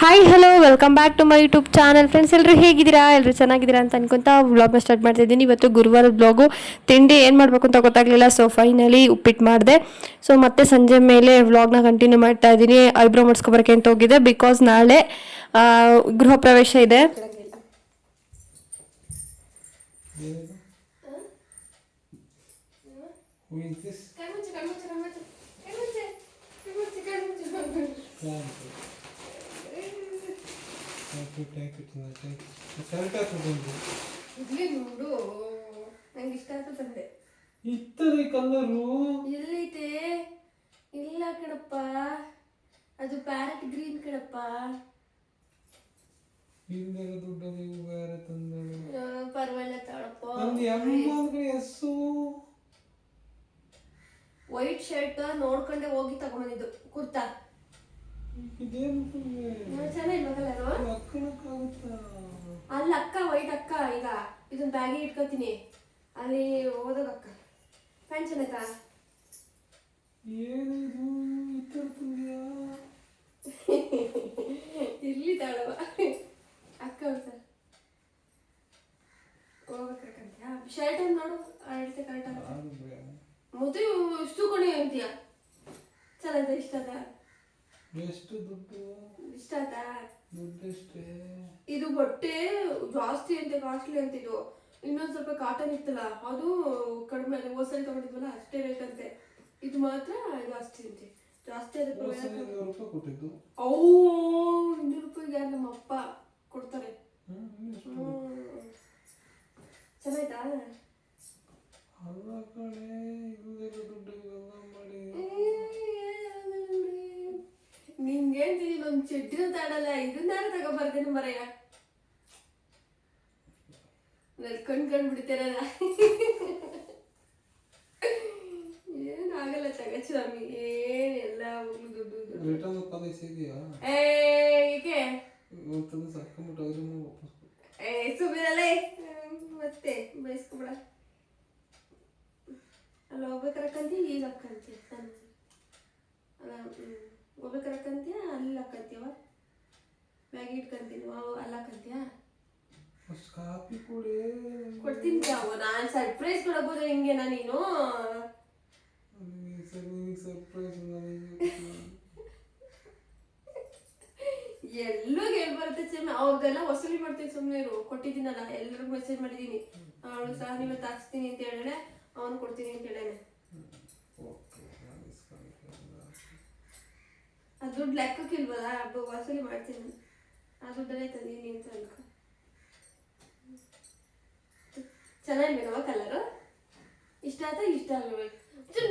Hi hello welcome back to my YouTube channel friends ಎಲ್ಲರೂ ಹೇಗಿದ್ದೀರಾ? ಎಲ್ಲರೂ ಚೆನ್ನಾಗಿದ್ದೀರಾ ಅಂತ ಅನ್ಕೊಂತ ವ್ಲಾಗ್ನ ಸ್ಟಾರ್ಟ್ ಮಾಡ್ತಾ ಇದ್ದೀನಿ. ಇವತ್ತು ಗುರುವಾರದ ಬ್ಲಾಗು ತಿಂಡಿ ಏನು ಮಾಡಬೇಕು ಅಂತ ಗೊತ್ತಾಗಲಿಲ್ಲ ಸೊ ಫೈನಲಿ ಉಪ್ಪಿಟ್ಟು ಮಾಡಿದೆ. ಸೊ ಮತ್ತೆ ಸಂಜೆ ಮೇಲೆ ವ್ಲಾಗ್ನ ಕಂಟಿನ್ಯೂ ಮಾಡ್ತಾ ಇದ್ದೀನಿ. ಐಬ್ರೋ ಮಾಡಿಸ್ಕೊಬರಕ್ಕೆ ಅಂತ ಹೋಗಿದೆ. ಬಿಕಾಸ್ ನಾಳೆ ಗೃಹ ಪ್ರವೇಶ ಇದೆ. ಕರೆಕ್ಟ್ ಆಗ್ತದೆ ಇಲ್ಲಿ ನೋಡು. ನಂಗೆ ಇಷ್ಟ ಆಯ್ತು ತಂದೆ. ಇತ್ತದೆ ಕಲರು ಎಲ್ಲೈತೆ ಇಲ್ಲ ಕಣಪ್ಪ. ಅದು ಪ್ಯಾರೆಟ್ ಗ್ರೀನ್ ಕಣಪ್ಪ. ಹಿಂದೆ ದುಡ್ಡು ನೀವು ಬೇರೆ ತಂದಳು ಪರವಾಗಿಲ್ಲ ತಾಳಪ್ಪ. ನಂದು ಎಂಬಂದ್ರೆ ಎಸ್ಸು? ವೈಟ್ ಶರ್ಟ್ ನೋಡ್ಕೊಂಡೆ ಹೋಗಿ ತಗೊಂಬಂದಿದ್ದು ಕುರ್ತಾ. ಇದೇನು ಕಲರು? ಅಕ್ಕಳಕ್ಕಾಗುತ್ತಾ ಅಲ್ಲಿ ಅಕ್ಕ ವೈಟ್ ಅಕ್ಕ ಈಗ ಇದನ್ನ ಬ್ಯಾಗಿ ಇಟ್ಕೋತೀನಿ. ಅಲ್ಲಿ ಹೋದಾಗ ಅಕ್ಕ. ಚೆನ್ನಾಯ್ತಾ ಏನಿದು? ಇರ್ಲಿ ತಾಳವ ಅಕ್ಕ ಸರ್ ಹೋಗ್ಬೇಕಂತ್ಯಾ ಶರ್ಟ್ ನೋಡು ಅಳತೆ ಕರೆಕ್ಟ್ ಅದು ಮತ್ತೆ ಇಷ್ಟು ಕೊಡಿ ಅಂತೀಯ? ಚೆನ್ನಾಗಿದೆ ಇಷ್ಟ ಆಯ್ತಾ? ಎಷ್ಟು ದುಡ್ಡು? ಇಷ್ಟ ಆಯ್ತಾ? ಇದು ಬಟ್ಟೆ ಜಾಸ್ತಿ ಅಂತೆ ಕಾಸ್ಟ್ಲಿ ಅಂತ ಇದು. ಇನ್ನೊಂದ್ ಸ್ವಲ್ಪ ಕಾಟನ್ ಇತ್ತಲ್ಲ ಅದು ಕಡಿಮೆ ಅದೇ ಹೋಸಲಿ ತಗೊಂಡಿದ್ವಲ್ಲ ಅಷ್ಟೇ ರೇಟ್ ಅಂತೆ. ಇದು ಮಾತ್ರ ಜಾಸ್ತಿ ಅಂತೆ. ಜಾಸ್ತಿ ಅವು ಇನ್ನೂರು ರೂಪಾಯಿಗೆ ನಮ್ಮ ಅಪ್ಪ ಕೊಡ್ತಾರೆ. ಚೆನ್ನಾಯ್ತಾ? ನಿಮ್ಗೆ ಒಂದು ಚಡ್ಡಿನೂ ತಾಡಲ್ಲ ಇದನ್ನಾರು ತಗೋಬಾರ್ದೇನು ಮರಯ್ಯ. ನಲ್ಕೊಂಡ್ ಕಂಡು ಬಿಡ್ತೀರಲ್ಲ ಏನಾಗಲ್ಲ ತಗ ಸ್ವಾಮಿ ಏನೆಲ್ಲ ದುಡ್ಡು. ರಿಟರ್ನ್ ಪಾಲಿಸಿ ಇದೆಯಾ? ಏ ಏಕೆ? ಮತ್ತೆ ಬಯಸ್ಕೊಬೇಡ ಅಲ್ಲಿ ಹೋಗ್ಬೇಕಾರೆ ಅಕ್ಕಂತೀಯ ಈಗ ಅಲ್ಲ ಹ್ಞೂ ಹೋಗ್ಬೇಕಾರೆ ಅಕ್ಕಂತೀಯ ಅಲ್ಲಿ ಹಾಕಂತೀವ ಮ್ಯಾಗಿ ಇಟ್ಕೊಂತೀನಿ ಅವು ಅಲ್ಲಿ ಹಾಕಂತೀಯ ಕೊಡಿ ಕೊಡ್ತೀನಿ ಅವು ನಾನು ಸರ್ಪ್ರೈಸ್ ಕೊಡಬಹುದು ಹಿಂಗೆ ನೀನು? ಸರ್ಪ್ರೈಸ್ ಎಲ್ಲೋ ಹೇಳ್ ಬರುತ್ತೆ ಚೆನ್ನ ಅವ್ರದ್ದೆಲ್ಲ ವಸೂಲಿ ಮಾಡ್ತೀನಿ ಸುಮ್ಮನೆ ಇರು ಕೊಟ್ಟಿದ್ದೀನಲ್ಲ ಎಲ್ಲರಿಗೂ ಮೆಸೇಜ್ ಮಾಡಿದ್ದೀನಿ. ಅವಳು ಸಹ ನಿಮ್ಮ ಹಾಕ್ಸ್ತೀನಿ ಅಂತ ಹೇಳೇನೆ ಅವನು ಕೊಡ್ತೀನಿ ಅಂತ ಹೇಳೇನೆ ಓಕೆ ನಾನು ಇಸ್ಕೊಂಡಿಲ್ಲ ದುಡ್ಡು ಲೆಕ್ಕಕ್ಕಿಲ್ವಲ್ಲ ಹಬ್ಬ ವಸೂಲಿ ಮಾಡ್ತೀನಿ. ಆ ದುಡ್ಡನ್ನೇ ತಂದೀನಿ ಅಂತ ಅನ್ಕೊ ಚೆನ್ನಾಗಿಲ್ವೇನವ ಕಲರು? ಇಷ್ಟ ಆಯ್ತಾ ಇಷ್ಟ ಆಗಬೇಕು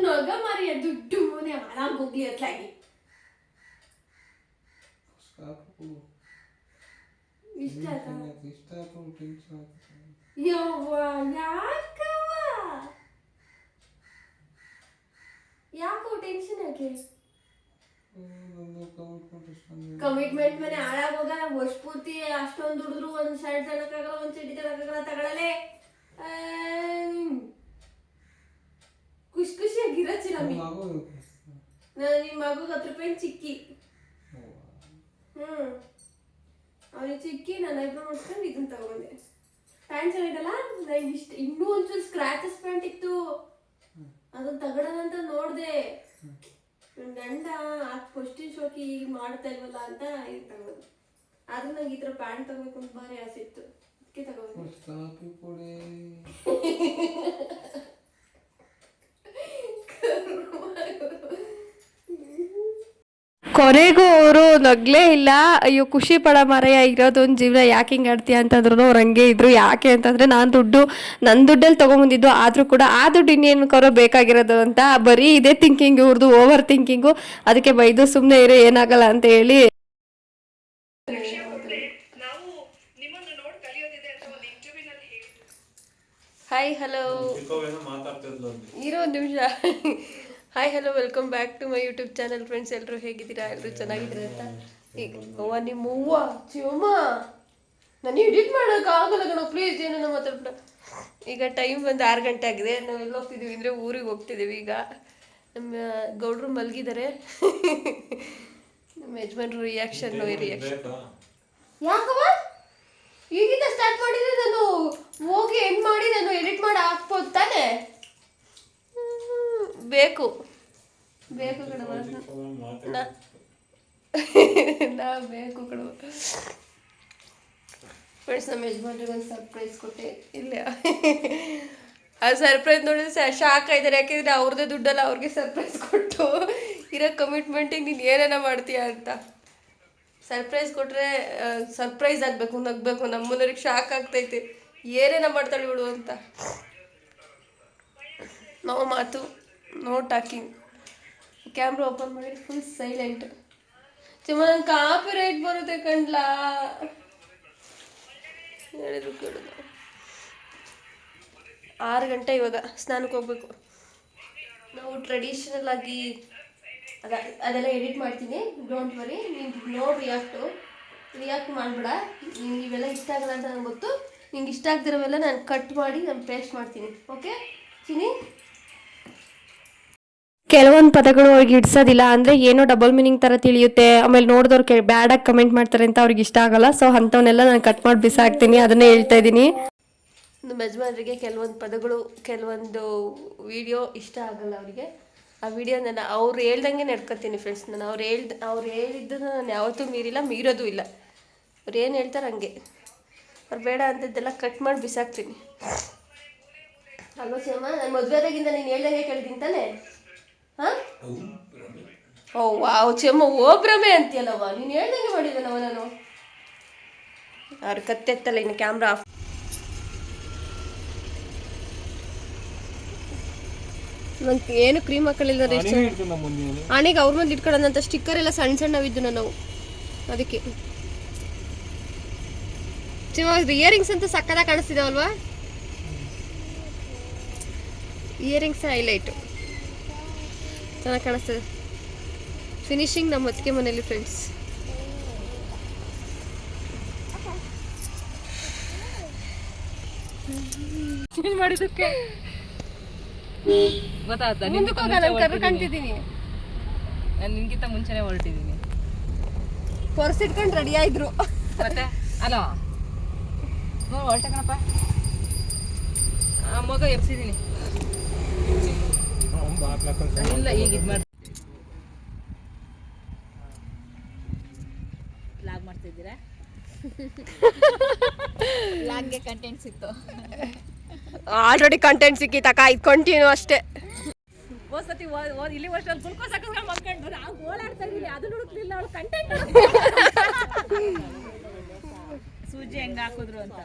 ನಗ ಮಾರಿಯ ದುಡ್ಡು ಮನೆ ಆರಾಮ್ ಹೋಗ್ಲಿ ಅತ್ಲಾಗಿ ಇಷ್ಟ ಆಯ್ತಾ? ಇಷ್ಟ ಆಯ್ತು ಟೆನ್ಷನ್ ಯವ್ವ ಯಾಕವ್ವ? ಯಾಕೋ ಟೆನ್ಷನ್ ಯಾಕೆ? ಕಮಿಟ್ಮೆಂಟ್ ಮನೆ ಹಾಳಾಗೋಗ ವರ್ಷ ಪೂರ್ತಿ ಅಷ್ಟೊಂದು ದುಡಿದ್ರು ಒಂದ್ ಶರ್ಟ್ ತಗೊಳಕ್ಕಾಗಲ್ಲ ಒಂದ್ ಚಡ್ಡಿ ತಗೊಳಕ್ಕಾಗಲ್ಲ ತಗೊಳ್ಳಲೆ ಖುಷಿ ಖುಷಿಯಾಗಿರ ಚಿರಮಿ ನಮ್ಮ ಮಗು ನಾನು ನಿಮ್ಮ ಮಗುಗೆ ಹತ್ತು ರೂಪಾಯಿ ಚಿಕ್ಕಿ. ಹ್ಮ್. ಅವನಿಗೆ ಚಿಕ್ಕಿ ನಾನು ಐಬ್ರೋ ಮಾಡ್ಕೊಂಡು ಇದನ್ನ ತಗೊಂಡೆ. ಪ್ಯಾಂಟ್ ಚೆನ್ನಾಗಿದಲ್ಲ ನನಗೆ ಇಷ್ಟ ಇನ್ನೂ ಒಂಚೂರು ಸ್ಕ್ರಾಚಸ್ ಪ್ಯಾಂಟ್ ಇತ್ತು. ಅದನ್ನ ತಗೊಳ್ಳೋಣ ಅಂತ ನೋಡ್ದೆ. ಗಂಡ ಆ ಫಸ್ಟಿನ ಶೋಕಿ ಈಗ ಮಾಡ್ತಾ ಇಲ್ವಲ್ಲ ಅಂತ ಇದು ತಗೋದು. ಆದ್ರೆ ನಂಗೆ ಈ ಥರ ಪ್ಯಾಂಟ್ ತಗೋಬೇಕು ಅಂತ ಭಾರಿ ಆಸೆ ಇತ್ತು. ಅದಕ್ಕೆ ತಗೊಂಡೆ ಫಸ್ಟ್ ಕಾಪಿ ಕೊಡಿ ಕೊನೆಗೂ ಅವರು ನಗ್ಲೇ ಇಲ್ಲ. ಅಯ್ಯೋ ಖುಷಿ ಪಡ ಮರೆಯ ಇರೋದೊಂದು ಜೀವನ ಯಾಕೆ ಹಿಂಗೆ ಆಡ್ತೀಯ ಅಂತಂದ್ರು ಅವ್ರು ಹಂಗೆ ಇದ್ರು. ಯಾಕೆ ಅಂತಂದ್ರೆ ನಾನು ದುಡ್ಡು ನನ್ನ ದುಡ್ಡಲ್ಲಿ ತೊಗೊಂಬಂದಿದ್ದು ಆದರೂ ಕೂಡ ಆ ದುಡ್ಡು ಕರೋ ಬೇಕಾಗಿರೋದು ಅಂತ ಬರೀ ಇದೇ ಥಿಂಕಿಂಗ್ ಇವ್ರದ್ದು ಓವರ್ ಥಿಂಕಿಂಗು ಅದಕ್ಕೆ ಬೈದು ಸುಮ್ಮನೆ ಇರೋ ಏನಾಗಲ್ಲ ಅಂತ ಹೇಳಿ. ನಾವು ನಿಮ್ಮನ್ನು ನೋಡಿ ಕಲಿಯೋದಿದೆ ಅಂತ ಒಂದು ಇಂಟರ್ವ್ಯೂನಲ್ಲಿ ಹೇಳಿದ್ರು ಹಾಯ್ ಹಲೋ ಇರೋ ಒಂದು ನಿಮಿಷ. Hi hello welcome back to my YouTube channel friends ಎಲ್ಲರೂ ಹೇಗಿದ್ದೀರಾ? ಎಲ್ಲರೂ ಚೆನ್ನಾಗಿದ್ದೀರಾ ಅಂತ? ಈಗ ಅವ್ವ, ನಿಮ್ಮ ಹೂವ ಶಿವಮ್ಮ ನಾನು ಎಡಿಟ್ ಮಾಡೋಕ್ಕಾಗಲ್ಲ ಕಣ ಪ್ಲೀಸ್ ಏನೇನೋ ಮಾತಾಡ್ಬಿಡ ಈಗ ಟೈಮ್ ಬಂದು ಆರು ಗಂಟೆ ಆಗಿದೆ. ನಾವು ಎಲ್ಲಿ ಹೋಗ್ತಿದ್ದೀವಿ ಅಂದರೆ ಊರಿಗೆ ಹೋಗ್ತಿದ್ದೀವಿ ಈಗ. ನಮ್ಮ ಗೌಡ್ರು ಮಲಗಿದ್ದಾರೆ. ನಮ್ಮ ಯಜಮಾನ್ರು ರಿಯಾಕ್ಷನ್ ರಿಯಾಕ್ಷನ್ ಯಾಕವ ಈಗಿಂದ ಸ್ಟಾರ್ಟ್ ಮಾಡಿದ್ರೆ ನಾನು ಹೋಗಿ ಎಂಡ್ ಮಾಡಿ ನಾನು ಎಡಿಟ್ ಮಾಡಿ ಹಾಕ್ಬೋದು ತಾನೆ? ಬೇಕು. ಬೇಕು ಕಣವ ನಾ ಬೇಕು ಕಣವ ಫ್ರೆಂಡ್ಸ್ ನಮ್ಮ ಯಜಮಾನ್ರಿಗೆ ಒಂದು ಸರ್ಪ್ರೈಸ್ ಕೊಟ್ಟೆ. ಇಲ್ಲ. ಆ ಸರ್ಪ್ರೈಸ್ ನೋಡಿದ್ರೆ ಶಾಕ್ ಆಯ್ತಾರೆ ಯಾಕೆಂದ್ರೆ ಅವ್ರದ್ದೇ ದುಡ್ಡಲ್ಲ ಅವ್ರಿಗೆ ಸರ್ಪ್ರೈಸ್ ಕೊಟ್ಟು ಇರೋ ಕಮಿಟ್ಮೆಂಟಿಗೆ ನೀನು ಏನೇನ ಮಾಡ್ತೀಯಾ ಅಂತ. ಸರ್ಪ್ರೈಸ್ ಕೊಟ್ಟರೆ ಸರ್ಪ್ರೈಸ್ ಆಗಬೇಕು ನಗ್ಬೇಕು. ನಮ್ಮನೆಯವ್ರಿಗೆ ಶಾಕ್ ಆಗ್ತೈತೆ. ಏನೇನ ಮಾಡ್ತಾಳೆ ಬಿಡು ಅಂತ. ನಾವು ಮಾತು ನೋ ಟಾಕಿಂಗ್ ಕ್ಯಾಮ್ರಾ ಓಪನ್ ಮಾಡಿ ಫುಲ್ ಸೈಲೆಂಟ್ ಚುಮ್ಮ ನಂಗೆ ಕಾಪಿ ರೈಟ್ ಬರುತ್ತೆ ಕಣ್ಲಾ. ಹೇಳಿದ್ರು ಕೇಳಿದ್ರು ಆರು ಗಂಟೆ ಇವಾಗ, ಸ್ನಾನಕ್ಕೆ ಹೋಗ್ಬೇಕು. ನಾವು ಟ್ರೆಡಿಷನಲ್ ಆಗಿ, ಅದ, ಅದೆಲ್ಲ ಎಡಿಟ್ ಮಾಡ್ತೀನಿ. ಡೋಂಟ್ ವರಿ ನೀನು ನೋ ರಿಯಾಕ್ಟು ರಿಯಾಕ್ಟ್ ಮಾಡಬೇಡ. ನಿಂಗೆ ಇವೆಲ್ಲ ಇಷ್ಟ ಆಗಲ್ಲ ಅಂತ ನಂಗೆ ಗೊತ್ತು. ನಿಂಗೆ ಇಷ್ಟ ಆಗ್ದಿರೋವೆಲ್ಲ ನಾನು ಕಟ್ ಮಾಡಿ, ನಾನು ಪೇಸ್ಟ್ ಮಾಡ್ತೀನಿ. ಓಕೆ ಚಿನಿ ಕೆಲವೊಂದು ಪದಗಳು ಅವ್ರಿಗೆ ಇಡ್ಸೋದಿಲ್ಲ ಅಂದರೆ ಏನೋ ಡಬಲ್ ಮೀನಿಂಗ್ ಥರ ತಿಳಿಯುತ್ತೆ. ಆಮೇಲೆ ನೋಡಿದವ್ರು ಕೆ ಬ್ಯಾಡಾಗಿ ಕಮೆಂಟ್ ಮಾಡ್ತಾರೆ ಅಂತ ಅವ್ರಿಗೆ ಇಷ್ಟ ಆಗಲ್ಲ. ಸೊ ಅಂಥವನ್ನೆಲ್ಲ ನಾನು ಕಟ್ ಮಾಡಿ ಬಿಸಾಕ್ತೀನಿ. ಅದನ್ನೇ ಹೇಳ್ತಾ ಇದ್ದೀನಿ. ನಮ್ಮ ಯಜಮಾನರಿಗೆ ಕೆಲವೊಂದು ಪದಗಳು ಕೆಲವೊಂದು ವಿಡಿಯೋ ಇಷ್ಟ ಆಗಲ್ಲ ಅವರಿಗೆ. ಆ ವಿಡಿಯೋ ನಾನು ಅವ್ರು ಹೇಳ್ದಂಗೆ ನಡ್ಕೊತೀನಿ ಫ್ರೆಂಡ್ಸ್ ನಾನು ಅವ್ರು ಹೇಳ್ದ ಅವ್ರು ಹೇಳಿದ್ದನ್ನು ನಾನು ಯಾವತ್ತೂ ಮೀರಿಲ್ಲ ಮೀರೋದು ಇಲ್ಲ. ಅವ್ರು ಏನು ಹೇಳ್ತಾರೆ ಹಂಗೆ. ಅವ್ರು ಬೇಡ ಅಂಥದ್ದೆಲ್ಲ ಕಟ್ ಮಾಡಿ ಬಿಸಾಕ್ತೀನಿ. ಅಲ್ವಾ ಸಿನಿಮಾ ನಾನು ಮದುವೆದಾಗಿಂದ ನೀನು ಹೇಳ್ದಂಗೆ ಕೇಳ್ತೀನಿ ತಾನೆ? ಹಾಂ? ಓ ವಾವ್ ಚೆಮ್ಮ ಓಬ್ರಮೆ ಅಂತೀಯಲ್ಲವ್ವ. ನೀನು ಹೇಳ್ದಂಗೆ ಮಾಡಿದನವ ನಾನು ಅವ್ರ ಕತ್ತೆತ್ತಲ್ಲ ಇನ್ನು ಕ್ಯಾಮ್ರಾ ಆಫ್ ನಂಗೆ ಏನು ಕ್ರೀಮ್ ಹಾಕಲಿಲ್ಲ ಎಷ್ಟು ಆನೆಗೆ ಅವ್ರ ಮುಂದೆ ಇಟ್ಕೊಳ್ಳೋದಂತ ಸ್ಟಿಕ್ಕರ್ ಎಲ್ಲ ಸಣ್ಣ ಸಣ್ಣವಿದ್ದು ನಾವು ಅದಕ್ಕೆ. ಇಯರಿಂಗ್ಸ್ ಅಂತ ಸಕ್ಕದಾಗ ಕಾಣಿಸ್ತಿದಾವಲ್ವಾ? ಇಯರಿಂಗ್ಸ್ ಹೈಲೈಟು ಚೆನ್ನಾಗಿ ಕಾಣಿಸ್ತದೆ. ಫಿನಿಶಿಂಗ್ ನಮ್ಮ ಅತ್ತಿಗೆ ಮನೇಲಿ ಫ್ರೆಂಡ್ಸ್ ಮಾಡಿದಕ್ಕೆ ಗೊತ್ತಾಗ್ತಾ ಮುಂದಕ್ಕೆ ಹೋಗ ನಾನು ನಾನು ನಿನ್ಗಿಂತ ಮುಂಚೆನೆ ಹೊರಟಿದ್ದೀನಿ. ಪರ್ಸ್ ಇಟ್ಕೊಂಡು ರೆಡಿ ಆಯ್ದ್ರು. ಮತ್ತೆ? ಅಲ್ಲ ನೋಡಿ ಹೊರಟೆ ಕಣಪ್ಪ. ಆ ಮಗ ಎಬ್ಸಿದ್ದೀನಿ ಇಲ್ಲ ಈಗ ಇದು ಮಾಡಿ ಲಾಗ್ ಮಾಡ್ತಿದ್ದೀರಾ ಲಾಗ್ಗೆ ಕಂಟೆಂಟ್ ಇತ್ತು ಆಲ್ರೆಡಿ ಕಂಟೆಂಟ್ ಸಿಕ್ಕಿತಕ್ಕ ಇದು ಕಂಟಿನ್ಯೂ ಅಷ್ಟೇ. ಹೋದ್ ಸತಿ ಹೋದ್- ಹೋದ್ ಇಲ್ಲಿ ವರ್ಷದಲ್ಲಿ ಗ್ಲುಕೋಸ್ ಹಾಕಿಸ್ಕೊಂಡು ಮಲ್ಕೊಂಡು ನಾವು ಓಡಾಡ್ತಾ ಇದ್ದೀನಿ ಅದನ್ನ ಹುಡುಕ್ಲಿಲ್ಲ ಅವಳು ಕಂಟೆಂಟ್ ಸೂಜಿ ಹೆಂಗ್ ಹಾಕಿದ್ರು ಅಂತ.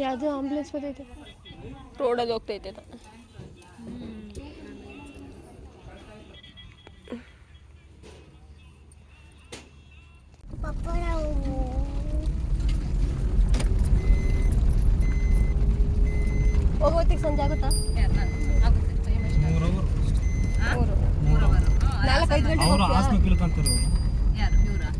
ಯಾವುದು ಆಂಬುಲೆನ್ಸ್ ಬರ್ತೈತೆ ರೋಡಲ್ಲಿ ಹೋಗ್ತೈತೆ. ಹೋಗೋತ್ತಿಗೆ ಸಂಜೆ ಆಗುತ್ತಾ? ನಾಲ್ಕೈದು ಗಂಟೆಗೆ ಅವರು ಹೋಗ್ತೀಯಾ? ಹಾಸ್ಪಿಟಲ್ ಇಳ್ಕೊಂತಾರೆ ಯಾರು ಇವ್ರಾ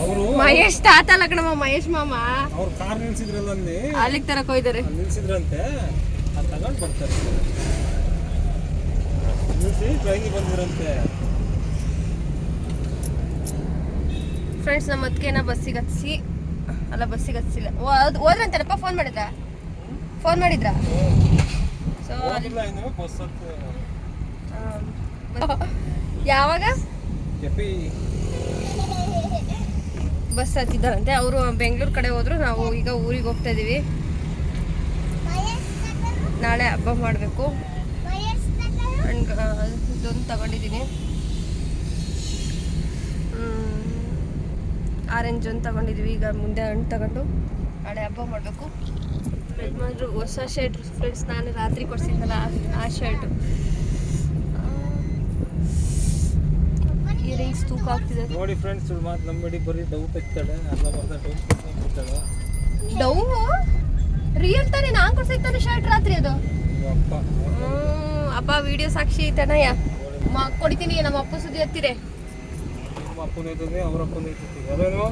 ಅವರು ಮಹೇಶ್ ತಾತ ಅಲ್ಲ ಕಣಮ್ಮ ಮಹೇಶ್ ಮಾಮ. ಅವ್ರ ಕಾರ್ ನಿಲ್ಸಿದ್ರಲ್ಲ ಅಲ್ಲಿ? ಅಲ್ಲಿಗೆ ತರಕ್ ಹೋಯ್ತಾರೆ ನಿಲ್ಸಿದ್ರಂತೆ. ಅದು ತಗೊಂಡು ಬರ್ತಾರೆ. ನಿಲ್ಸಿ ಟ್ರೈನಿಗೆ ಬಂದಿರಂತೆ. ಫ್ರೆಂಡ್ಸ್ ನಮ್ಮ ಅದಕ್ಕೆನ ಬಸ್ಸಿಗೆ ಹತ್ಸಿ. ಅಲ್ಲ ಬಸ್ಸಿಗೆ ಹತ್ಸಿಲ್ಲ. ಹೋದ್ರಂತಾರಪ್ಪ ಫೋನ್ ಮಾಡಿದ್ರಾ? ಫೋನ್ ಮಾಡಿದ್ರಾ? ಸೊ ಯಾವಾಗ? ಕೆಪಿ ಬಸ್ ಹತ್ತಿದ್ದಾರಂತೆ. ಅವರು ಬೆಂಗಳೂರು ಕಡೆ ಹೋದ್ರು. ನಾವು ಈಗ ಊರಿಗೆ ಹೋಗ್ತಾ ಇದೀವಿ. ನಾಳೆ ಹಬ್ಬ ಮಾಡಬೇಕು. ಇದೊಂದು ತಗೊಂಡಿದ್ದೀನಿ. ಆರೆಂಜ್ ಒಂದು ತಗೊಂಡಿದ್ದೀವಿ ಈಗ ಮುಂದೆ ಹಣ್ಣು ತಗೊಂಡು ನಾಳೆ ಹಬ್ಬ ಮಾಡಬೇಕು. ಹೊಸ ಶರ್ಟ್ ಫ್ರೆಂಡ್ಸ್ ನಾನು ರಾತ್ರಿ ಕೊಡ್ಸಿದ್ದಲ್ಲ ಆ- ಆ ಶರ್ಟು ಇಷ್ಟು ತೂಕ ಆಗ್ತಿದೆ. ನೋಡಿ ಫ್ರೆಂಡ್ಸ್ ಮಾತು ನಂಬೇಡಿ ಬರೀ ಡೌ ತೆಗ್ತಾಳೆ ಅರ್ಧ ಬರ್ದ ಡೌ ಬಿಡ್ತಾಳೆ ಡವ್ ರಿಯಲ್ ತಾನೆ? ನಾನು ಕೊಡ್ಸೈತಾನೆ ಶರ್ಟ್ ರಾತ್ರಿ ಅದು. ಅಪ್ಪ. ಅಪ್ಪ ವಿಡಿಯೋ ಸಾಕ್ಷಿ ಐತನಯ್ಯ ಮಾ ಕೊಡ್ತೀನಿ ನಮ್ಮ ಅಪ್ಪ ಸುದ್ದಿ ಹತ್ತಿರೆ. ನಮ್ಮ ಅಪ್ಪನ ಐತದೆ ಅವ್ರ ಅಪ್ಪನ ಐತದೆ ಅದೇನು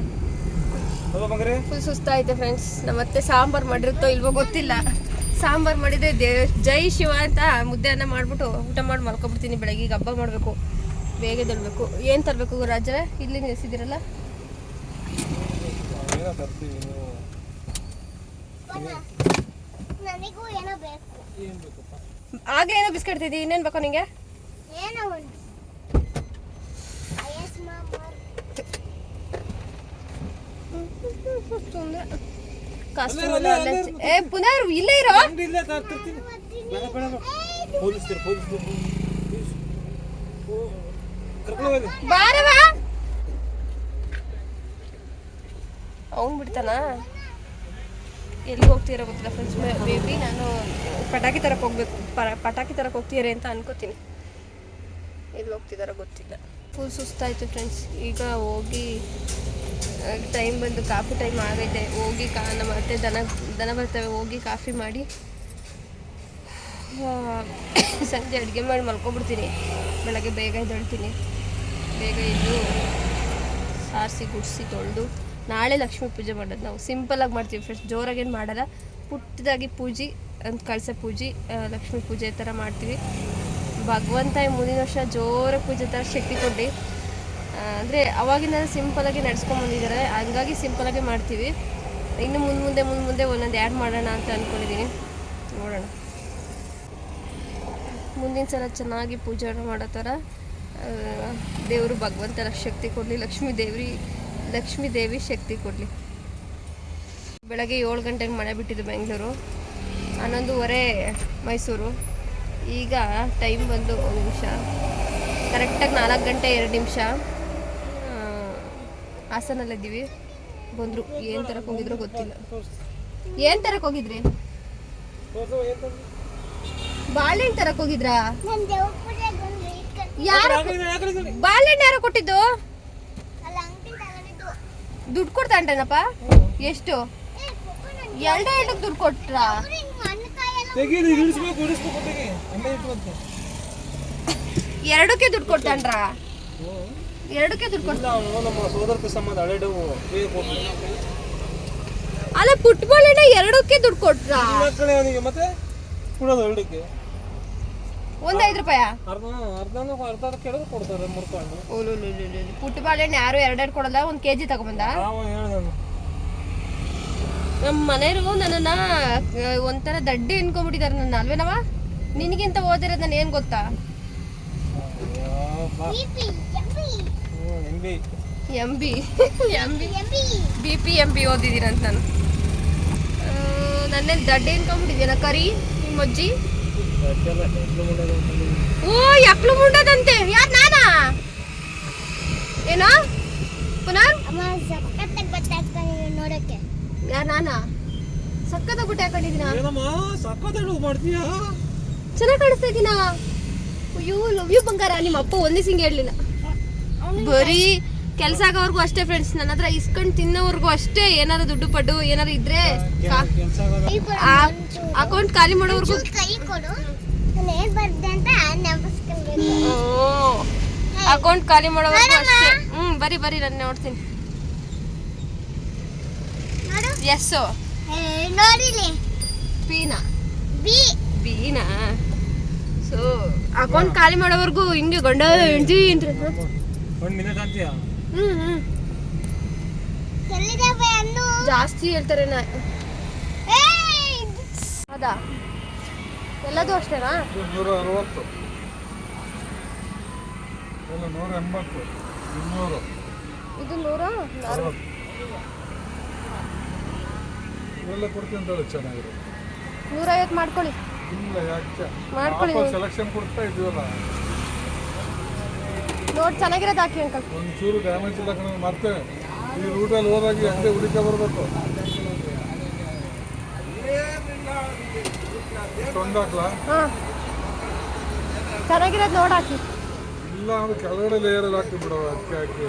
ಅದ ಬಂಗ್ರೆ? ಫುಲ್ ಸುಸ್ತಾಯ್ತೆ ಫ್ರೆಂಡ್ಸ್ ನಮ್ಮ ಅತ್ತೆ ಸಾಂಬಾರ್ ಮಾಡಿರುತ್ತೋ ಇಲ್ವೋ ಗೊತ್ತಿಲ್ಲ. ಸಾಂಬಾರ್ ಮಾಡಿದ್ರೆ ದೇ ಜೈ ಶಿವ ಅಂತ ಮುದ್ದೆ ಅನ್ನ ಮಾಡ್ಬಿಟ್ಟು ಊಟ ಮಾಡಿ ಮಲ್ಕೊಬಿಡ್ತೀನಿ ಬೆಳಗ್ಗೆ. ಈಗ ಹಬ್ಬ ಮಾಡಬೇಕು. ಬೇಗ ಎದ್ದೇಳ್ಬೇಕು ಏನು ತರಬೇಕು ರಾಜರೇ ಇಲ್ಲಿ ನಿಲ್ಸಿದ್ದೀರಲ್ಲ ಏನೋ ನನಗೂ ಏನೋ ಬೇಕು. ಏನು ಬೇಕಪ್ಪ? ಆಗಲೇ ಏನೋ ಬಿಸ್ಕೆಟ್ ತಿದ್ದಿ ಇನ್ನೇನು ಬೇಕೋ ನಿಂಗೆ? ಏ ಪುನರ್ ಇಲ್ಲೇ ಇರೋ. ಪೊಲೀಸ್ ಹೋಗಿ ಬಾರವ ಅವ್ನು ಬಿಡ್ತಾನ? ಎಲ್ಲಿ ಹೋಗ್ತೀರಾ ಗೊತ್ತಿಲ್ಲ ಫ್ರೆಂಡ್ಸ್ ಬೇಬಿ ನಾನು ಪಟಾಕಿ ತರಕ್ಕೆ ಹೋಗ್ಬೇಕು ಪಟಾಕಿ ತರಕ್ಕೆ ಹೋಗ್ತೀರಿ ಅಂತ ಅನ್ಕೋತೀನಿ. ಎಲ್ಲಿ ಹೋಗ್ತಿದಾರ ಗೊತ್ತಿಲ್ಲ. ಫುಲ್ ಸುಸ್ತಾಯ್ತು ಫ್ರೆಂಡ್ಸ್ ಈಗ ಹೋಗಿ ಟೈಮ್ ಬಂದು ಕಾಫಿ ಟೈಮ್ ಆಗೈತೆ. ಹೋಗಿ ಕಾ ನಮ್ಮ ಅತ್ತೆ ದನ ದನ ಬರ್ತವೆ, ಹೋಗಿ ಕಾಫಿ ಮಾಡಿ. ಸಂಜೆ ಅಡುಗೆ ಮಾಡಿ ಮಲ್ಕೊಬಿಡ್ತೀನಿ ಬೆಳಗ್ಗೆ ಬೇಗ ಎದ್ದೇಳ್ತೀನಿ. ಬೇಗ ಇದ್ದು ಸಾರಿಸಿ ಗುಡಿಸಿ ತೊಳೆದು ನಾಳೆ ಲಕ್ಷ್ಮೀ ಪೂಜೆ ಮಾಡೋದು ನಾವು. ಸಿಂಪಲಾಗಿ ಮಾಡ್ತೀವಿ ಫ್ರೆಂಡ್ಸ್ ಜೋರಾಗೇನು ಮಾಡಲ್ಲ. ಪುಟ್ಟದಾಗಿ ಪೂಜೆ ಅಂತ ಕಳಸ ಪೂಜೆ ಲಕ್ಷ್ಮಿ ಪೂಜೆ ಥರ ಮಾಡ್ತೀವಿ. ಭಗವಂತ ಮುಂದಿನ ವರ್ಷ ಜೋರ ಪೂಜೆ ಥರ ಶಕ್ತಿ ಕೊಟ್ಟು ಅಂದರೆ ಅವಾಗಿನ ಸಿಂಪಲಾಗಿ ನಡ್ಸ್ಕೊಂಬಂದಿದ್ದಾರೆ ಹಂಗಾಗಿ ಸಿಂಪಲಾಗಿ ಮಾಡ್ತೀವಿ. ಇನ್ನು ಮುಂದೆ ಮುಂದೆ ಮುಂದೆ ಮುಂದೆ ಒಂದೊಂದು ಆ್ಯಡ್ ಮಾಡೋಣ ಅಂತ ಅಂದ್ಕೊಂಡಿದ್ದೀನಿ ನೋಡೋಣ. ಮುಂದಿನ ಸಲ ಚೆನ್ನಾಗಿ ಪೂಜೆ ಮಾಡೋ ಥರ ದೇವರು ಭಗವಂತನ ಶಕ್ತಿ ಕೊಡಲಿ, ಲಕ್ಷ್ಮೀ ದೇವಿ ಲಕ್ಷ್ಮೀ ದೇವಿ ಶಕ್ತಿ ಕೊಡಲಿ. ಬೆಳಗ್ಗೆ ಏಳು ಗಂಟೆಗೆ ಮಳೆ ಬಿಟ್ಟಿದ್ದು ಬೆಂಗಳೂರು, ಹನ್ನೊಂದುವರೆ ಮೈಸೂರು. ಈಗ ಟೈಮ್ ಬಂದು ಒಂದು ನಿಮಿಷ. ಕರೆಕ್ಟಾಗಿ ನಾಲ್ಕು ಗಂಟೆ ಎರಡು ನಿಮಿಷ. ಹಾಸನಲ್ಲಿದ್ದೀವಿ ಬಂದರು. ಏನು ತರಕ್ಕೆ ಹೋಗಿದ್ರು ಗೊತ್ತಿಲ್ಲ. ಏನು ತರಕ್ಕೆ ಹೋಗಿದ್ರಿ? ಬಾಳೆಹಣ್ಣು ತರಕ್ಕೆ ಹೋಗಿದ್ರಾ ನನ್ನ ದೇವ್ರ ಪೂಜೆಗೆ ಒಂದು ಇಟ್ಕೊಂಡು ಯಾರು ಬಾಳೆಹಣ್ಣು ಯಾರು ಕೊಟ್ಟಿದ್ದು? ದುಡ್ಡು ಕೊಡ್ತಾಂಟೇನಪ್ಪ ಎಷ್ಟು? ಎರಡು ಎರಡು ಎರಡಕ್ಕೆ ದುಡ್ಡು ಕೊಟ್ರ? ಎರಡಕ್ಕೆ ದುಡ್ಡು ಕೊಡ್ತಾನ್ರ ಎರಡಕ್ಕೆ ದುಡ್ಡು ಕೊಡ್ತಾನೆ ಅಲ್ಲ ಫುಟ್ಬಾಲ್ ಎರಡಕ್ಕೆ ದುಡ್ಡು ಕೊಟ್ರಾ ಇಲ್ಲ ಕಣೆ ಅವನಿಗೆ ಮತ್ತೆ ಕೊಡೋದು ಎರಡಕ್ಕೆ ಒಂದ್ ಐದು ರೂಪಾಯ? ಅರ್ಧ ಅರ್ಧನೂ ಅರ್ಧ ಕೆಳಗೆ ಕೊಡ್ತಾರೆ ಮುರ್ಕೊಂಡು ಪುಟ್ಟ ಬಾಳೆಹಣ್ಣು ಯಾರು ಎರಡೆರಡು ಕೊಡಲ್ಲ ಒಂದು ಕೆ ಜಿ ತಗೊಂಬಂದ ನಮ್ಮ ಮನೆಯವರು ನನ್ನನ್ನ ಒಂಥರ ದಡ್ಡಿ ಅನ್ಕೊಂಡ್ಬಿಟ್ಟಿದ್ದಾರೆ ನನ್ನ ಅಲ್ವೇನವ ನಿನಗಿಂತ ಓದಿರೋದು ನಾನು ಏನು ಗೊತ್ತಾ? M B. M B. B. P M B ಓದಿದ್ದೀರಂತ ನಾನು. ನನ್ನೇನು ದಡ್ಡಿ ಅನ್ಕೊಂಡ್ಬಿಟ್ಟಿದ್ದೀನ ಕರಿ ನಿಮ್ಮ ಅಜ್ಜಿ? ಓ ಎಕ್ಳು ಮುಂಡದಂತೆ. ಯಾರು ನಾನಾ? ಏನೋ? ಪುನರ್ ನೋಡಕ್ಕೆ. ಯಾರು ನಾನಾ? ಸಕ್ಕತ್ತ ಬುಟ್ಟ ಹಾಕೊಂಡಿದ್ದೀನ? ಚೆನ್ನಾಗಿ ಕಾಣಿಸ್ತಾ ಇದ್ದೀನ? ಅಯ್ಯೋ ಲವ್ ಯು ಬಂಗಾರ. ನಿಮ್ಮ ಅಪ್ಪ ಒಂದೇ ಸಿಂಗ್ ಹೇಳಲಿಲ್ಲ. ಬರೀ ಕೆಲಸ ಆಗೋವರೆಗೂ ಅಷ್ಟೇ ಫ್ರೆಂಡ್ಸ್ ನನ್ನ ಹತ್ರ ಇಸ್ಕೊಂಡು ತಿನ್ನೋವರೆಗೂ ಅಷ್ಟೇ ಏನಾದ್ರು ದುಡ್ಡು ಪಡ್ಡು ಏನಾದ್ರು ಇದ್ರೆ ಅಕೌಂಟ್ ಖಾಲಿ ಮಾಡೋವರೆಗೂ ಏನ್ ಬರ್ದೆ ಅಂತ ನೆನಪಿಸ್ಕೊಳ್ಬೇಕು ಅಕೌಂಟ್ ಖಾಲಿ ಮಾಡೋವರೆಗೂ ಅಷ್ಟೇ. ಹ್ಮ್ ಬರಿ ಬರಿ ನಾನು ನೋಡ್ತೀನಿ. ನೋಡು. ಎಸ್ ಏ, ನೋಡಿಲಿ. ಪೀನಾ ಬಿ. ಬೀನಾ. ಸೊ ಅಕೌಂಟ್ ಖಾಲಿ ಮಾಡೋವರೆಗೂ ಹಿಂಗೆ ಗಂಡ ಹೆಂಡತಿ ಅಂತ ಒಂದು ಮಿನಿಟ್ ಅಂತೀಯ? ಹ್ಮ್ ಹ್ಮ್. ಎಲ್ಲಿದ್ದಾವೆ ಅನ್ನು? ಜಾಸ್ತಿ ಹೇಳ್ತಾರೆ ನಾ ಏಯ್! ಎಲ್ಲದೂ ಅಷ್ಟೇನಾ? ನೂರ ಅರವತ್ತು ಎಲ್ಲ ನೂರ ಎಂಬತ್ತು ಇನ್ನೂರು. ಇದು ನೂರ? ಅರವತ್ತು. ಇವೆಲ್ಲ ಕೊಡ್ತೀನಿ ಅಂತ ಹೇಳಿ ಚೆನ್ನಾಗಿದೆ ನೂರೈವತ್ತು ಮಾಡ್ಕೊಳ್ಳಿ. ಇಲ್ಲ ಯಾಕೆ? ಮಾಡ್ಕೊಳ್ಳಿ. ಸೆಲೆಕ್ಷನ್ ಕೊಡ್ತಾ ಇದ್ದೀವಲ್ಲ. ನೋಡಿ ಚೆನ್ನಾಗಿರೋದು ಹಾಕಿ ಅಂಕಲ್. ಒಂಚೂರು ಡ್ಯಾಮೇಜ್ ಇಲ್ಲ ಕಣ ಮತ್ತೆ ಈ ರೂಟಲ್ಲಿ ಹೋದಾಗ ಅಂಗಡಿ ಹುಡುಕ ಬರಬೇಕು ತೊಂದು ಹಾಕ್ಲಾ ಹಾಂ. ಚೆನ್ನಾಗಿರೋದು ನೋಡಾಕಿ. ಇಲ್ಲ ಅಂದ್ರೆ ಕೆಳಗಡೆ ಲೇಯರಲ್ಲಿ ಹಾಕಿ ಬಿಡೋ ಅದಕ್ಕೆ ಹಾಕಿ.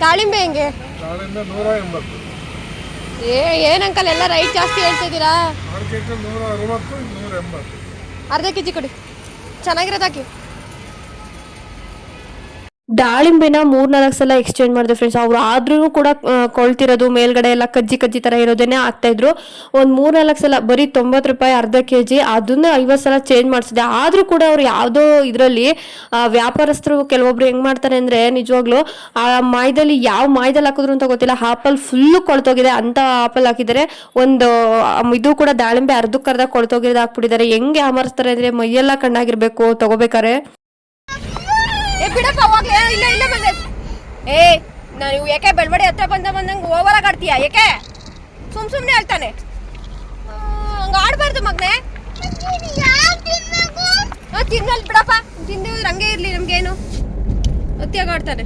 ದಾಳಿಂಬೆ ಹೆಂಗೆ? ದಾಳಿಂಬೆ ನೂರ ಎಂಬತ್ತು. ಏ ಏನ್ ಅಂಕಲ್ ಎಲ್ಲ ರೈಟ್ ಜಾಸ್ತಿ ಹೇಳ್ತಿದ್ದೀರಾ ನೂರ ಅರವತ್ತು ನೂರ ಎಂಬತ್ತು. ಅರ್ಧ ಕೆ ಜಿ ಕೊಡಿ ಚೆನ್ನಾಗಿರೋದಾಕಿ ದಾಳಿಂಬೆನ ಮೂರ್ನಾಲ್ಕು ಸಲ ಎಕ್ಸ್ಚೇಂಜ್ ಮಾಡಿದೆ ಫ್ರೆಂಡ್ಸ್ ಅವ್ರು ಆದ್ರೂ ಕೂಡ ಕೊಳ್ತಿರೋದು, ಮೇಲ್ಗಡೆ ಎಲ್ಲ ಕಜ್ಜಿ ಕಜ್ಜಿ ತರ ಇರೋದೇನೆ ಆಗ್ತಾ ಇದ್ರು. ಒಂದ್ ಮೂರ್ನಾಲ್ಕು ಸಲ, ಬರೀ ತೊಂಬತ್ತು ರೂಪಾಯಿ ಅರ್ಧ ಕೆ ಜಿ ಅದನ್ನ ಐವತ್ತು ಸಲ ಚೇಂಜ್ ಮಾಡಿಸಿದೆ. ಆದ್ರೂ ಕೂಡ ಅವ್ರು ಯಾವುದೋ ಇದರಲ್ಲಿ ವ್ಯಾಪಾರಸ್ಥರು ಕೆಲವೊಬ್ರು ಹೆಂಗ್ ಮಾಡ್ತಾರೆ ಅಂದ್ರೆ ನಿಜವಾಗ್ಲೂ, ಆ ಮಾಯದಲ್ಲಿ ಯಾವ ಮಾಯದಲ್ಲಿ ಹಾಕಿದ್ರು ಅಂತ ಗೊತ್ತಿಲ್ಲ. ಆಪಲ್ ಫುಲ್ಲು ಕೊಳ್ತೋಗಿದೆ. ಅಂತ ಆಪಲ್ ಹಾಕಿದ್ರೆ ಒಂದು ಇದು ಕೂಡ ದಾಳಿಂಬೆ ಅರ್ಧಕ್ಕರ್ಧ ಕೊಳ್ತೋಗಿರೋದು ಹಾಕ್ಬಿಟ್ಟಿದ್ದಾರೆ. ಹೆಂಗೆ ಅಮರ್ಸ್ತಾರೆ ಅಂದ್ರೆ ಮೈಯೆಲ್ಲ ಕಣ್ಣಾಗಿರ್ಬೇಕು. ತಗೋಬೇಕಾರೆ ಬಿಡಪ್ಪ ಇಲ್ಲ ಇಲ್ಲ ಏ ನಾನು ಯಾಕೆ ಬೆಳಬಡಿ ಹತ್ರ ಬಂದ ಬಂದಂಗೆ ಓವರ್ ಆಗಾಡ್ತೀಯ ಯಾಕೆ ಸುಮ್ ಸುಮ್ಮನೆ ಹೇಳ್ತಾನೆ. ಹಂಗೆ ಆಡ್ಬಾರ್ದು ಮಗನೆ. ತಿನ್ನಲ್ ಬಿಡಪ್ಪ. ತಿಂದಿದ್ರೆ ಹಂಗೆ ಇರ್ಲಿ, ನಮ್ಗೇನು. ಅತ್ತಿಯಾಗ ಆಡ್ತಾನೆ.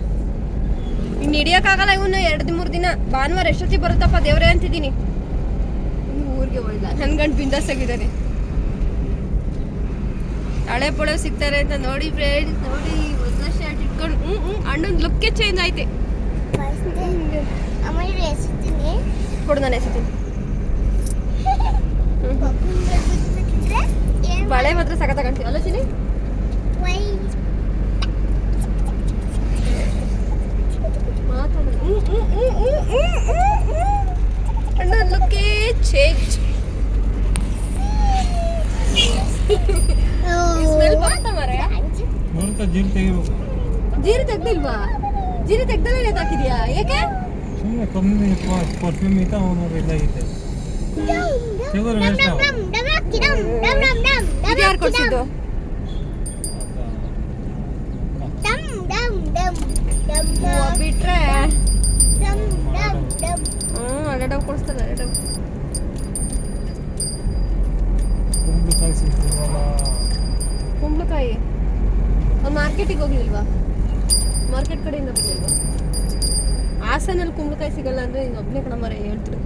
ಇನ್ನು ಹಿಡಿಯೋಕ್ಕಾಗಲ್ಲ ಇವನು, ಎರಡು ಮೂರು ದಿನ. ಭಾನುವಾರ ಎಷ್ಟೊತ್ತಿಗೆ ಬರುತ್ತಪ್ಪ ದೇವ್ರೇ ಅಂತಿದ್ದೀನಿ. ಊರಿಗೆ ಒಳ್ಳ ನನ್ನ ಗಂಟು ಬಿಂದಾಸಾಗಿದ್ದಾನೆ. ಹಳೆ ಪೊಳೆ ಸಿಗ್ತಾರೆ ಅಂತ ನೋಡಿ ಫ್ರೆಂಡ್ಸ್ ನೋಡಿ ಹೊಸ ಶರ್ಟ್ ಇಟ್ಕೊಂಡು ಹ್ಞೂ ಹ್ಞೂ ಅಣ್ಣನ ಲುಕ್ಕೇ ಚೇಂಜ್ ಐತೆ ಅಮ್ಮ ಎಸಿತೀನಿ ಕೊಡು ನಾನು ಎಸಿತೀನಿ ಬಿಟ್ಬಿಟ್ಟಿದ್ರೆ ಏನ್ ಬಳೆ ಮಾತ್ರ ಸಖತ್ ಕಾಣ್ತೀವಿ ಅಲ್ಲ ಚಿನಿ ವೈ ಮಾತಾಡು ಹ್ಞೂ ಹ್ಞೂ ಹ್ಞೂ ಹ್ಞೂ ಹ್ಞೂ ಹ್ಞೂ ಹ್ಞೂ ಅಣ್ಣನ ಲುಕ್ಕೇ ಚೇಂಜ್ ಸ್ಮೆಲ್ ಬರುತ್ತಾ ಮರೆ ನೋಡ್ತಾ ಜೀರು ತೆಗಿಬೇಕು ಜೀರು ತೆಗ್ದಿಲ್ವಾ ಜೀರಿ ತೆಗ್ದಲ್ಲೇ ಹಾಕಿದ್ಯಾ ಏಕೆ ಸುಮ್ಮನೆ ಕಮ್ಮಿ ಪರ್ಫ್ಯೂಮ್ ಐತೆ ಅವನು ಇದಾಗೈತೆ ತೆಗೋರು ವೇಸ್ಟ್ ಇದು ಯಾರು ಕೊಡ್ಸಿದ್ದು ಬಿಟ್ರೆ ಹ್ಞೂ ಅಡ್ಡವ್ ಕೊಡಿಸ್ತಾರೆ ಕುಂಬಳಕಾಯಿ ಸಿಗ್ತಿಲ್ವಲ್ಲ ಕುಂಬಳಕಾಯಿ ಅವ್ನು ಮಾರ್ಕೆಟಿಗೆ ಹೋಗ್ಲಿಲ್ವಾ ಮಾರ್ಕೆಟ್ ಕಡೆಯಿಂದ ಬರಲಿಲ್ವಾ ಹಾಸನಲ್ಲಿ ಕುಂಬಳಕಾಯಿ ಸಿಗಲ್ಲ ಅಂದ್ರೆ ನೀನು ಒಬ್ಬನೇ ಕಣ ಮರ ಹೇಳ್ತೀನಿ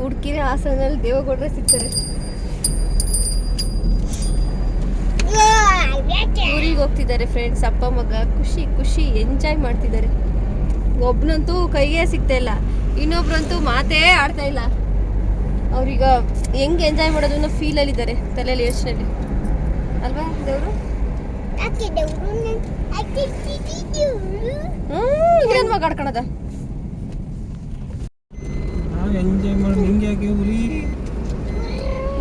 ಹುಡ್ಕಿರೆ ಹಾಸನಲ್ಲಿ ದೇವಗೌಡ್ರೆ ಸಿಗ್ತಾರೆ. ಊರಿಗೆ ಹೋಗ್ತಿದ್ದಾರೆ ಫ್ರೆಂಡ್ಸ್ ಅಪ್ಪ, ಮಗ. ಖುಷಿ ಖುಷಿ. ಎಂಜಾಯ್ ಮಾಡ್ತಿದ್ದಾರೆ. ಒಬ್ನಂತೂ ಕೈಗೆ ಸಿಗ್ತಾ ಇಲ್ಲ. ಇನ್ನೊಬ್ರಂತೂ ಮಾತೇ ಆಡ್ತಾ ಇಲ್ಲ. ಅವ್ರೀಗ ಹೆಂಗ್ ಎಂಜಾಯ್ ಮಾಡೋದು ಅನ್ನೋ ಫೀಲಲ್ಲಿ ಇದ್ದಾರೆ ತಲೆಯಲ್ಲಿ ಯೋಚನೆಯಲ್ಲಿ. ಅಲ್ವಾ ದೇವರು? ಮಗ ಆಡ್ಕೊಳದ ನಾವು ಎಂಜಾಯ್ ಮಾಡಿ ನಿಂಗೆ ಯಾಕೆ ಉರಿ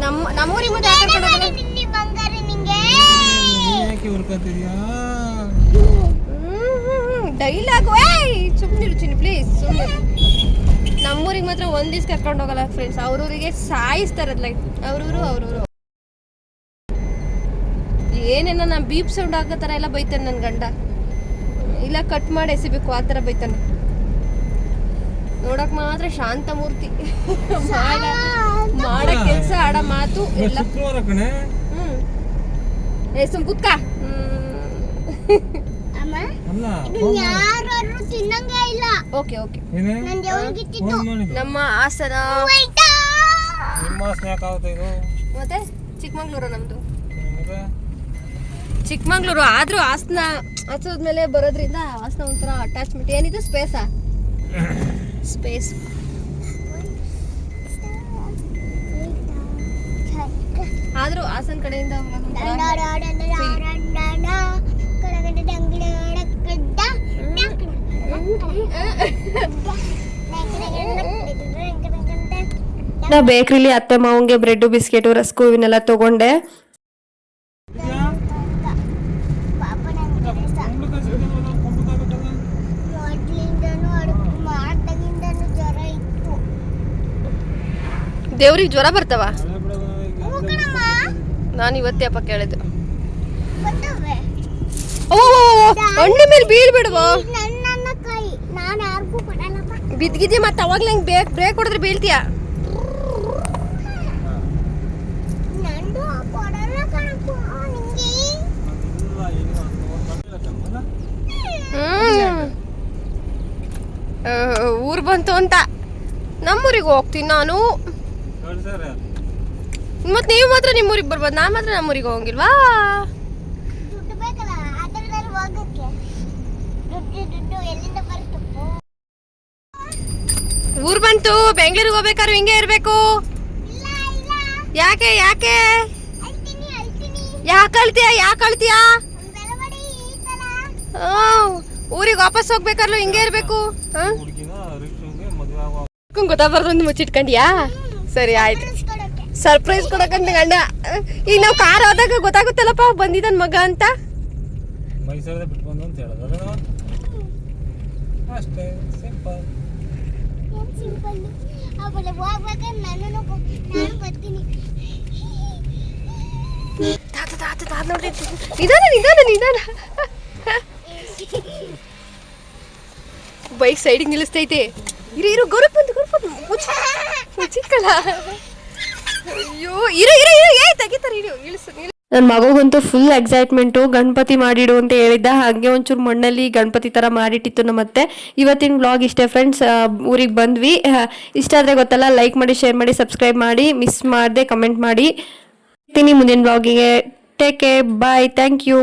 ನಮ್ಮ ನಮ್ಮೂರಿಗೆ ಮುಂದೆ ಯಾಕೆ ಕರ್ಕೊಂಡ್ ಹೋಗೋದು? ಬಂಗಾರ ನಿಂಗೆ. ಯಾಕೆ ಹುರ್ಕೊತಿದ್ಯಾ ಡೈಲಾಗ್ ಏಯ್ ಸುಮ್ಮನಿರು ಚಿನ್ನಿ ಪ್ಲೀಸ್ ಸುಮ್ಮನೆ ನಮ್ಮೂರಿಗೆ ಮಾತ್ರ ಒಂದ್ ದಿವ್ಸ ಕರ್ಕೊಂಡು ಹೋಗಲ್ಲ ಫ್ರೆಂಡ್ಸ್ ಅವ್ರೂರಿಗೆ ಲೈಫ್ ಅವ್ರೂರು ಅವ್ರೂರು. ಏನೇನ ನಾನು ಬೀಪ್ ಸೌಂಡ್ ಆಗೋ ಥರ ಎಲ್ಲ ಬೈತಾನೆ ನನ್ನ ಗಂಡ. ಇಲ್ಲ ಕಟ್ ಮಾಡಿ ಎಸಿಬೇಕು ಆ ಥರ ಬೈತಾನೆ. ನೋಡಕ್ ಮಾತ್ರ ಶಾಂತ ಮೂರ್ತಿ. ಮಾಡ ಕೆಲಸ ಆಡ ಮಾತು ಎಲ್ಲ. ಹ್ಮ್. ಏ ಸುಮ್ ಕುತ್ಕ. ಅಮ್ಮ ಅಲ್ಲ ಯಾರು ತಿನ್ನಂಗೆ ಇಲ್ಲ. Okay okay. ನಮ್ಮ ಆಸನ? ನಿಮ್ಮ ಇದು. ಮತ್ತೆ ಚಿಕ್ಕಮಂಗ್ಳೂರು ನಮ್ದು. ಮತ್ತೆ? ಚಿಕ್ಕಮಂಗ್ಳೂರು ಆದ್ರೂ ಹಾಸನ ಹಚ್ಚೋದ್ಮೇಲೆ ಬರೋದ್ರಿಂದ ಹಾಸನ ಒಂಥರ ಅಟ್ಯಾಚ್ಮೆಂಟ್ ಏನಿದು ಸ್ಪೇಸಾ ಸ್ಪೇಸ್ ಆದ್ರೂ ಹಾಸನ ಕಡೆಯಿಂದ ನಾ ಬೇಕ್ರಿಲಿ ಅತ್ತೆ ಮಾವಂಗೆ ಬ್ರೆಡ್ ಬಿಸ್ಕೆಟು ರಸ್ಕು ಇವನ್ನೆಲ್ಲ ತಗೊಂಡೆ ಕುಂಬಳಕಾಯಿ ಸಿಗ್ತಲ್ವಲ್ಲ ಕುಂಬಳಕಾಯಿ ಬೇಕಲ್ಲ ಮೊದ್ಲಿಂದನೂ ಅಡುಗೆ ಮಾಡ್ದಾಗಿಂದನೂ ಜ್ವರ ಇತ್ತು ದೇವ್ರಿಗೆ ಜ್ವರ ಬರ್ತಾವ? ನಾನು ಇವತ್ತೇ ಅಪ್ಪ ಕೇಳಿದ್ದು. ಅಣ್ಣಿ ಹಣ್ಣು ಮೇಲೆ ಬೀಳ್ಬಿಡುವ ಬಿದ್ದಿದ್ಯಾ ಮತ್ತೆ ಅವಾಗ್ಲೇ ಹಂಗೆ ಬೇಕ್ ಬ್ರೇಕ್ ಹೊಡೆದ್ರೆ ಬೀಳ್ತೀಯ? ಊರ್ ಬಂತು ಅಂತ. ನಮ್ಮೂರಿಗೆ ಹೋಗ್ತೀನಿ ನಾನು. ಮತ್ತೆ ನೀವು ಮಾತ್ರ ನಿಮ್ಮೂರಿಗೆ ಬರ್ಬೋದು ನಾನು ಮಾತ್ರ ಹೋಗಂಗಿಲ್ವಾ? ದುಡ್ಡು ಎಲ್ಲಿಂದ ಬರುತ್ತಪ್ಪ ಊರ್ ಬಂತು ಬೆಂಗಳೂರಿಗೆ ಹೋಗ್ಬೇಕಾದ್ರೆ ಹಿಂಗೆ ಇರ್ಬೇಕು. ಯಾಕೆ ಯಾಕೆ? ಯಾಕೆ ಅಳ್ತೀಯ ಯಾಕೆ ಅಳ್ತೀಯ? ಊರಿಗೆ ವಾಪಸ್ ಹೋಗ್ಬೇಕಾದ್ರೂ ಹಿಂಗೆ ಇರ್ಬೇಕು ಗೊತ್ತಾಗ್ಬಾರ್ದು ಒಂದು ಮುಚ್ಚಿಟ್ಕೊಂಡಿಯಾ? ಸರಿ ಆಯ್ತು. ಸರ್ಪ್ರೈಸ್ ಕೊಡಕಂತ ಗಂಡ ಈಗ ನಾವು ಕಾರ್ ಹೋದಾಗ ಗೊತ್ತಾಗುತ್ತಲ್ಲಪ್ಪ ಬಂದಿದ್ದಾನ ಮಗ ಅಂತ? ಬಿಟ್ಟು ಬಂದು ಅಂತ ಹೇಳೋದು ಅದನ್ನು ಅಷ್ಟೇ ಸಿಂಪಲ್ ಏನ್ ಸಿಂಪಲ್ ಆಮೇಲೆ ಹೋಗ್ಬೇಕಾದ್ರೆ ನಾನು ನಾನು ಬರ್ತೀನಿ. ತಾತ ತಾತ ತಾತ ನೋಡ್ರಿ ನಿಧಾನ ನಿಧಾನ ನಿಧಾನ. ಬೈಕ್ ಸೈಡಿಗೆ ನಿಲ್ಲಿಸ್ತೈತೆ. ಇರು ಇರು ಗೌರವ್ ಬಂದು ಅಯ್ಯೋ ಇರು ಇರು ಇರು ಏ ತೆಗಿತಾರೆ ಇರು ಇಳಿಸು ನನ್ನ ಮಗುಗಂತೂ ಫುಲ್ ಎಕ್ಸೈಟ್ಮೆಂಟು ಗಣಪತಿ ಮಾಡಿಡು ಅಂತ ಹೇಳಿದ್ದ. ಹಾಗೆ ಒಂಚೂರು ಮಣ್ಣಲ್ಲಿ ಗಣಪತಿ ಥರ ಮಾಡಿಟ್ಟಿತ್ತು ನಮ್ಮತ್ತೆ ಇವತ್ತಿನ ವ್ಲಾಗ್ ಇಷ್ಟೇ ಫ್ರೆಂಡ್ಸ್ ಊರಿಗೆ ಬಂದ್ವಿ. ಇಷ್ಟ ಆದರೆ ಗೊತ್ತಲ್ಲ ಲೈಕ್ ಮಾಡಿ ಶೇರ್ ಮಾಡಿ ಸಬ್ಸ್ಕ್ರೈಬ್ ಮಾಡಿ ಮಿಸ್ ಮಾಡದೆ ಕಮೆಂಟ್ ಮಾಡಿ. ತಿನ್ನಿ ಮುಂದಿನ ಬ್ಲಾಗಿಗೆ take care bye thank you